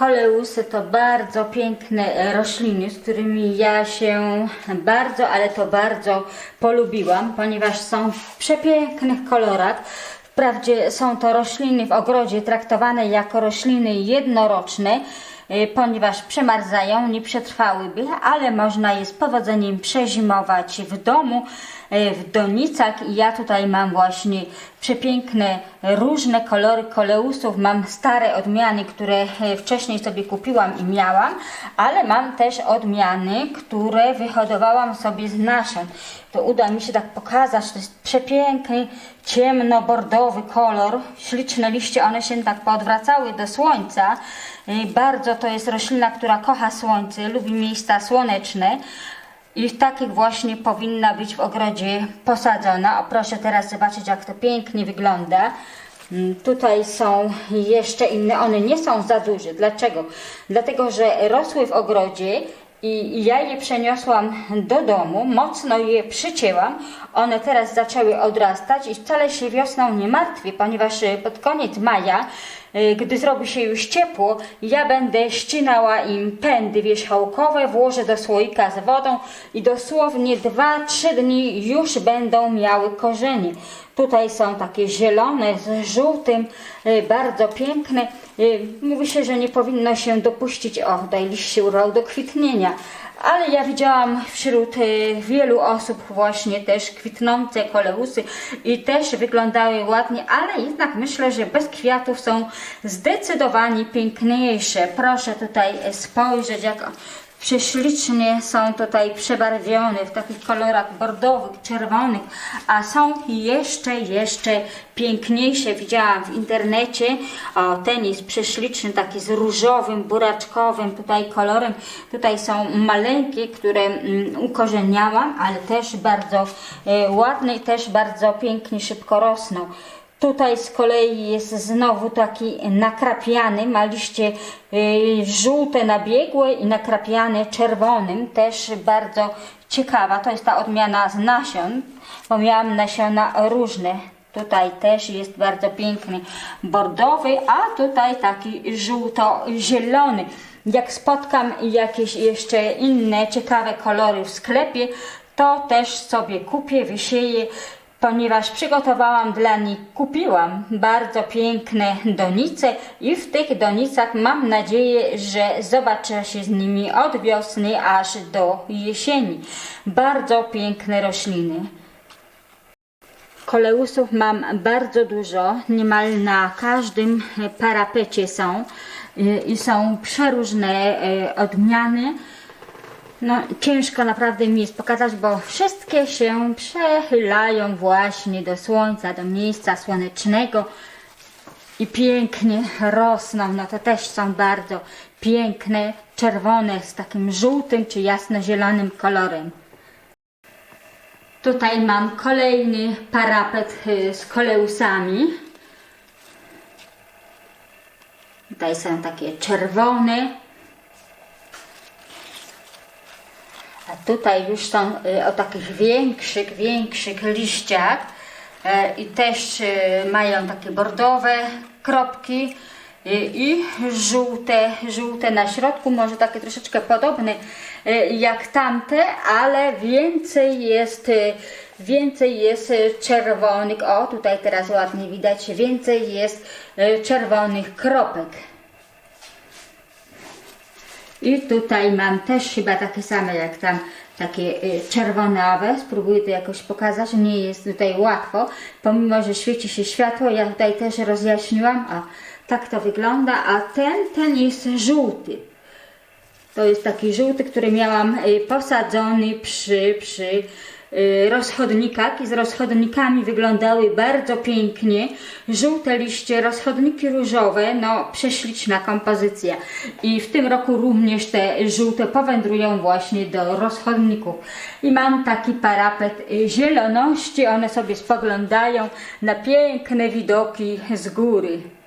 Koleusy to bardzo piękne rośliny, z którymi ja się bardzo, ale to bardzo polubiłam, ponieważ są w przepięknych kolorach. Wprawdzie są to rośliny w ogrodzie traktowane jako rośliny jednoroczne, e, ponieważ przemarzają, nie przetrwałyby, ale można je z powodzeniem przezimować w domu, w donicach i ja tutaj mam właśnie przepiękne, różne kolory koleusów. Mam stare odmiany, które e, wcześniej sobie kupiłam i miałam, ale mam też odmiany, które wyhodowałam sobie z nasion. To uda mi się tak pokazać, to jest przepiękny, ciemno-bordowy kolor. Śliczne liście, one się tak poodwracały do słońca. E, Bardzo to jest roślina, która kocha słońce, lubi miejsca słoneczne. I takich właśnie powinna być w ogrodzie posadzona. O, proszę teraz zobaczyć, jak to pięknie wygląda. Mm, Tutaj są jeszcze inne, one nie są za duże. Dlaczego? Dlatego, że rosły w ogrodzie i ja je przeniosłam do domu, mocno je przycięłam. One teraz zaczęły odrastać i wcale się wiosną nie martwię, ponieważ pod koniec maja, gdy zrobi się już ciepło, ja będę ścinała im pędy wierzchołkowe, włożę do słoika z wodą i dosłownie 2-3 dni już będą miały korzenie. Tutaj są takie zielone z żółtym, e, bardzo piękne. E, Mówi się, że nie powinno się dopuścić, o tutaj liść urwał do kwitnienia, ale ja widziałam wśród e, wielu osób właśnie też kwitnące koleusy i też wyglądały ładnie, ale jednak myślę, że bez kwiatów są zdecydowanie piękniejsze. Proszę tutaj spojrzeć, jak prześlicznie są tutaj przebarwione w takich kolorach bordowych, czerwonych, a są jeszcze, jeszcze piękniejsze. Widziałam w internecie, o ten jest prześliczny, taki z różowym, buraczkowym tutaj kolorem. Tutaj są maleńkie, które mm, ukorzeniałam, ale też bardzo e, ładne i też bardzo pięknie, szybko rosną. Tutaj z kolei jest znowu taki nakrapiany, ma liście y, żółte nabiegłe i nakrapiane czerwonym, też bardzo ciekawa. To jest ta odmiana z nasion, bo miałam nasiona różne. Tutaj też jest bardzo piękny bordowy, a tutaj taki żółto-zielony. Jak spotkam jakieś jeszcze inne ciekawe kolory w sklepie, to też sobie kupię, wysieję ponieważ przygotowałam dla nich, kupiłam bardzo piękne donice i w tych donicach mam nadzieję, że zobaczę się z nimi od wiosny aż do jesieni. Bardzo piękne rośliny. Koleusów mam bardzo dużo, niemal na każdym parapecie są y, i są przeróżne y, odmiany. No, ciężko naprawdę mi jest pokazać, bo wszystkie się przechylają właśnie do słońca, do miejsca słonecznego i pięknie rosną. No to też są bardzo piękne, czerwone z takim żółtym czy jasnozielonym kolorem. Tutaj mam kolejny parapet y, z koleusami. Tutaj są takie czerwone, Tutaj już są y, o takich większych, większych liściach e, i też y, mają takie bordowe kropki y, i żółte, żółte na środku, może takie troszeczkę podobne jak tamte, ale więcej jest, więcej jest czerwonych, o tutaj teraz ładnie widać, więcej jest czerwonych kropek. I tutaj mam też chyba takie same jak tam, takie y, czerwonawe. Spróbuję to jakoś pokazać. Nie jest tutaj łatwo, pomimo że świeci się światło. Ja tutaj też rozjaśniłam. A tak to wygląda. A ten, ten jest żółty. To jest taki żółty, który miałam y, posadzony przy, przy rozchodnikach i z rozchodnikami wyglądały bardzo pięknie. Żółte liście, rozchodniki różowe, no prześliczna kompozycja. I w tym roku również te żółte powędrują właśnie do rozchodników. I mam taki parapet y, zieloności, one sobie spoglądają na piękne widoki z góry.